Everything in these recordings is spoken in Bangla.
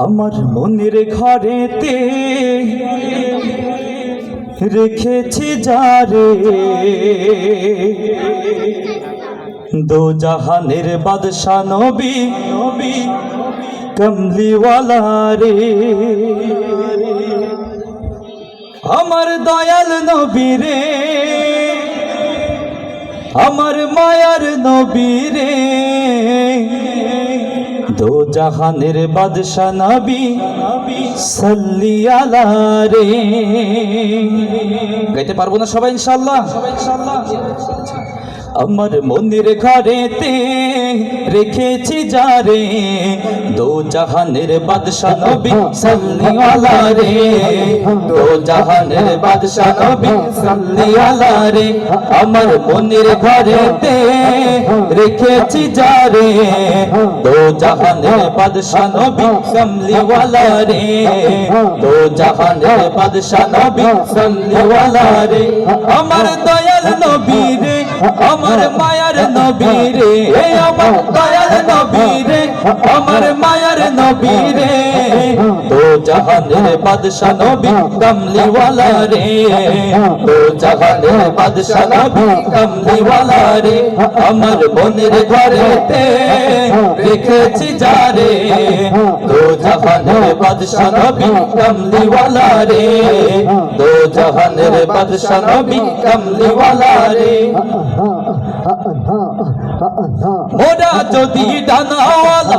আমার মনের ঘরেতে রেখেছি যারে দো জাহানের বাদশা নবী নবী কমলিওয়ালা রে আমার দয়াল নবী রে আমার মায়ার নবী রে দো জাহানের বাদশা নবী, সাল্লি আলা রে। গাইতে পারব না সবাই, ইনশাআল্লাহ? আমার মন্দির ঘরেতে রেখেছি যারে দো জাহানের বাদশা নবী, সাল্লি আলা রে। দো জাহানের বাদশা নবী, সাল্লি আলা রে। আমার মন্দির ঘরেতে রেখেছি যারে। দো জাহানের বাদশা নবী সাল্লি আলা রে দো জাহানের বাদশা নবী রে আমার দয়াল নবী রে আমার মায়ার নবী রে আমার দয়াল নবী রে আমার মায়ার নবী রে জাহানের বাদশা নবী কমলিওয়ালা রে। তো জাহানের বাদশা নবী কমলিওয়ালা রে। আমার বোনের ঘরেতে রেখেছি যারে তো জাহানের বাদশা নবী কমলিওয়ালা রে। তো জাহানের বাদশা নবী কমলিওয়ালা রে। মোরা যদি ডানাওয়ালা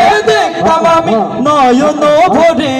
নয়ন ভরে দো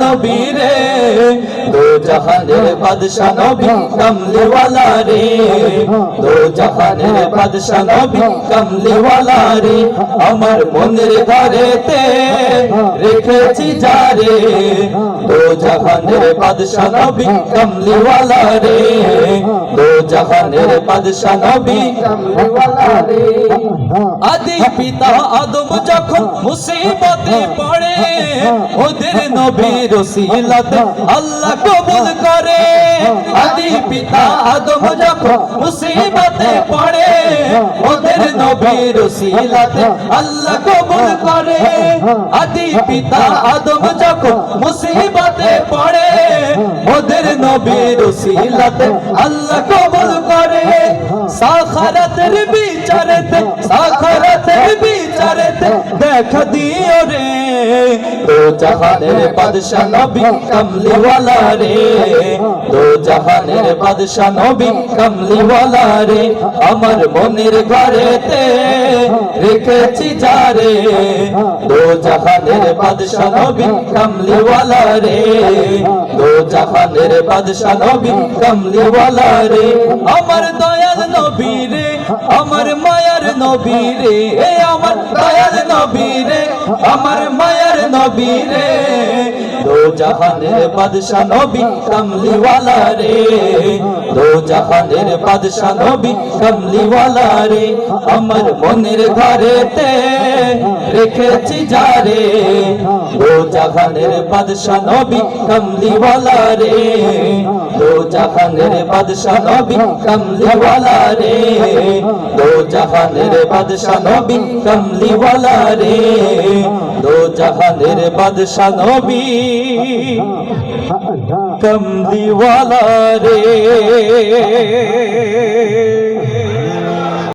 নবী রে দো জাহানের বাদশা নবী, কমলিওয়ালা রে। দো জাহানের বাদশা নবী, কমলিওয়ালা রে। আমার মনের ঘরেতে রেখেছি যারে দো জাহানের বাদশা নবী, কমলিওয়ালা রে। দো জাহানের বাদশা নবী আদি পিতা আদম যখন মুসিবতে পড়ে, ওদের নবীর ওসিলাতে আল্লাহ কবুল করে। আদি পিতা আদম যখন মুসিবতে পড়ে, ওদের নবীর ওসিলাতে আল্লাহ কবুল করে। আদি পিতা আদম যখন মুসিবতে পড়ে, ওদের নবীর ওসিলাতে আল্লাহ কবুল করে। সাখারাতের বিচারেতে, সাখারাতের দেখা দিও রে। দো জাহানের বাদশা নবী কমলিওয়ালা রে। দো জাহানের বাদশা নবী কমলিওয়ালা রে। আমার মনের ঘরেতে রেখেছি যারে দো জাহানের বাদশা নবী কমলিওয়ালা রে। দো জাহানের বাদশা নবী কমলিওয়ালা রে। আমার দয়াল নবী রে, আমার মায়ার নবী রে এ আমার দয়াল নবী রে আমার মায়ার নবী রে দো জাহানের বাদশা নবী কমলিওয়ালা রে, দো জাহানের বাদশা নবী কমলিওয়ালা রে, আমার মনের ঘরেতে রেখেছি যারে দো জাহানের বাদশা নবী কমলিওয়ালা রে জাহানের বাদশাহ নবী কমলিওয়ালা রে। দো জাহানের বাদশাহ নবী কমলিওয়ালা রে। দো জাহানের বাদশাহ নবী কমলিওয়ালা রে।